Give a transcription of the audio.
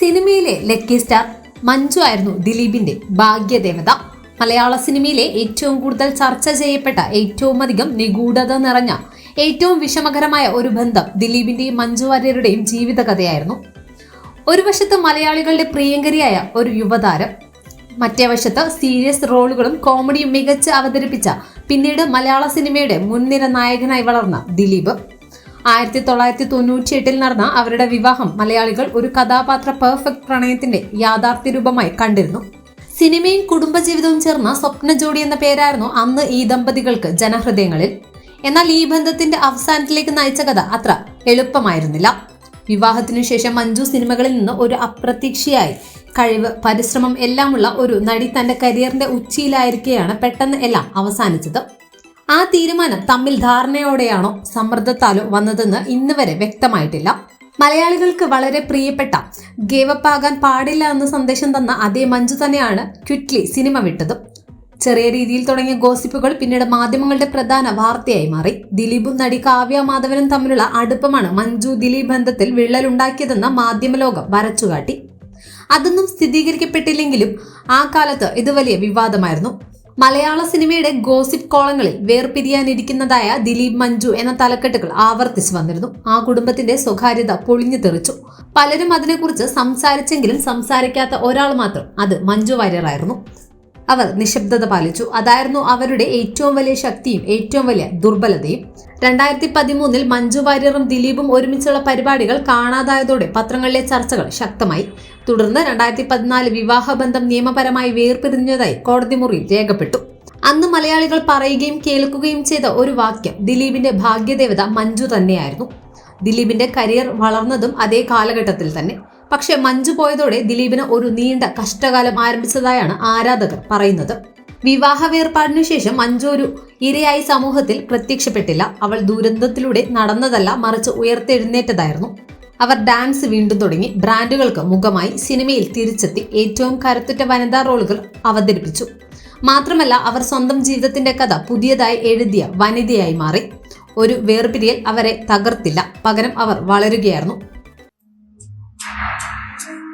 സിനിമയിലെ lucky star Manju ആയിരുന്നു ദിലീപിന്റെ ഭാഗ്യദേവത. മലയാള സിനിമയിലെ ഏറ്റവും കൂടുതൽ ചർച്ച ചെയ്യപ്പെട്ട ഏറ്റവും അധികം നിഗൂഢത നിറഞ്ഞ ഏറ്റവും വിഷമകരമായ ഒരു ബന്ധം ദിലീപിന്റെയും മഞ്ജു വാര്യരുടെയും ജീവിതകഥയായിരുന്നു. ഒരു വശത്ത് മലയാളികളുടെ പ്രിയങ്കരിയായ ഒരു യുവതാരം മറ്റേ വശത്ത് സീരിയസ് റോളുകളും കോമഡിയും മികച്ച് അവതരിപ്പിച്ച പിന്നീട് മലയാള സിനിമയുടെ മുൻനിര നായകനായി വളർന്ന ദിലീപ്. ആയിരത്തി തൊള്ളായിരത്തി തൊണ്ണൂറ്റി എട്ടിൽ നടന്ന അവരുടെ വിവാഹം മലയാളികൾ ഒരു കഥാപാത്ര പെർഫെക്റ്റ് പ്രണയത്തിന്റെ യാഥാർത്ഥ്യ രൂപമായി കണ്ടിരുന്നു. സിനിമയും കുടുംബജീവിതവും ചേർന്ന സ്വപ്ന ജോഡി എന്ന പേരായിരുന്നു അന്ന് ഈ ദമ്പതികൾക്ക് ജനഹൃദയങ്ങളിൽ. എന്നാൽ ഈ ബന്ധത്തിന്റെ അവസാനത്തിലേക്ക് നയിച്ച കഥ അത്ര എളുപ്പമായിരുന്നില്ല. വിവാഹത്തിനു ശേഷം മഞ്ജു സിനിമകളിൽ നിന്ന് ഒരു അപ്രതീക്ഷയായി കഴിവ് പരിശ്രമം എല്ലാമുള്ള ഒരു നടി തന്റെ കരിയറിന്റെ ഉച്ചിയിലായിരിക്കെയാണ് പെട്ടെന്ന് എല്ലാം അവസാനിച്ചത്. ആ തീരുമാനം തമ്മിൽ ധാരണയോടെയാണോ സമ്മർദ്ദത്താലോ വന്നതെന്ന് ഇന്ന് വരെ വ്യക്തമായിട്ടില്ല. മലയാളികൾക്ക് വളരെ പ്രിയപ്പെട്ട ഗേവപ്പാകാൻ പാടില്ല എന്ന സന്ദേശം തന്ന അതേ മഞ്ജു തന്നെയാണ് ക്വിറ്റ്ലി സിനിമ വിട്ടത്. ചെറിയ രീതിയിൽ തുടങ്ങിയ ഗോസിപ്പുകൾ പിന്നീട് മാധ്യമങ്ങളുടെ പ്രധാന വാർത്തയായി മാറി. ദിലീപും നടി കാവ്യ മാധവനും തമ്മിലുള്ള അടുപ്പമാണ് മഞ്ജു ദിലീപ് ബന്ധത്തിൽ വിള്ളലുണ്ടാക്കിയതെന്ന് മാധ്യമലോകം വരച്ചുകാട്ടി. അതൊന്നും സ്ഥിരീകരിക്കപ്പെട്ടില്ലെങ്കിലും ആ കാലത്ത് ഇത് വലിയ വിവാദമായിരുന്നു. മലയാള സിനിമയുടെ ഗോസിപ്പ് കോളങ്ങളിൽ വേർപിരിയാനിരിക്കുന്നതായ ദിലീപ് മഞ്ജു എന്ന തലക്കെട്ടുകൾ ആവർത്തിച്ചു വന്നിരുന്നു. ആ കുടുംബത്തിന്റെ സ്വകാര്യത പൊളിഞ്ഞു തെറിച്ചു. പലരും അതിനെക്കുറിച്ച് സംസാരിച്ചെങ്കിലും സംസാരിക്കാത്ത ഒരാൾ മാത്രം അത് മഞ്ജു വാര്യറായിരുന്നു. അവർ നിശബ്ദത പാലിച്ചു. അതായിരുന്നു അവരുടെ ഏറ്റവും വലിയ ശക്തിയും ഏറ്റവും വലിയ ദുർബലതയും. രണ്ടായിരത്തി പതിമൂന്നിൽ മഞ്ജു വാര്യറും ദിലീപും ഒരുമിച്ചുള്ള പരിപാടികൾ കാണാതായതോടെ പത്രങ്ങളിലെ ചർച്ചകൾ ശക്തമായി. തുടർന്ന് രണ്ടായിരത്തി പതിനാല് വിവാഹബന്ധം നിയമപരമായി വേർപിരിഞ്ഞതായി കോടതി മുറിയിൽ രേഖപ്പെട്ടു. അന്ന് മലയാളികൾ പറയുകയും കേൾക്കുകയും ചെയ്ത ഒരു വാക്യം ദിലീപിന്റെ ഭാഗ്യദേവത മഞ്ജു തന്നെയായിരുന്നു. ദിലീപിന്റെ കരിയർ വളർന്നതും അതേ കാലഘട്ടത്തിൽ തന്നെ. പക്ഷെ മഞ്ജു പോയതോടെ ദിലീപിന് ഒരു നീണ്ട കഷ്ടകാലം ആരംഭിച്ചതായാണ് ആരാധകർ പറയുന്നത്. വിവാഹ വേർപാടിനു ശേഷം മഞ്ജു ഒരു ഇരയായി സമൂഹത്തിൽ പ്രത്യക്ഷപ്പെട്ടില്ല. അവൾ ദുരന്തത്തിലൂടെ നടന്നതല്ല മറിച്ച് ഉയർത്തെഴുന്നേറ്റതായിരുന്നു. അവർ ഡാൻസ് വീണ്ടും തുടങ്ങി. ബ്രാൻഡുകൾക്ക് മുഖമായി സിനിമയിൽ തിരിച്ചെത്തി. ഏറ്റവും കരുത്തുറ്റ വനിതാ റോളുകൾ അവതരിപ്പിച്ചു. മാത്രമല്ല അവർ സ്വന്തം ജീവിതത്തിന്റെ കഥ പുതിയതായി എഴുതിയ വനിതയായി മാറി. ഒരു വേർപിരിയൽ അവരെ തകർത്തില്ല. പകരം അവർ വളരുകയായിരുന്നു. Thank you.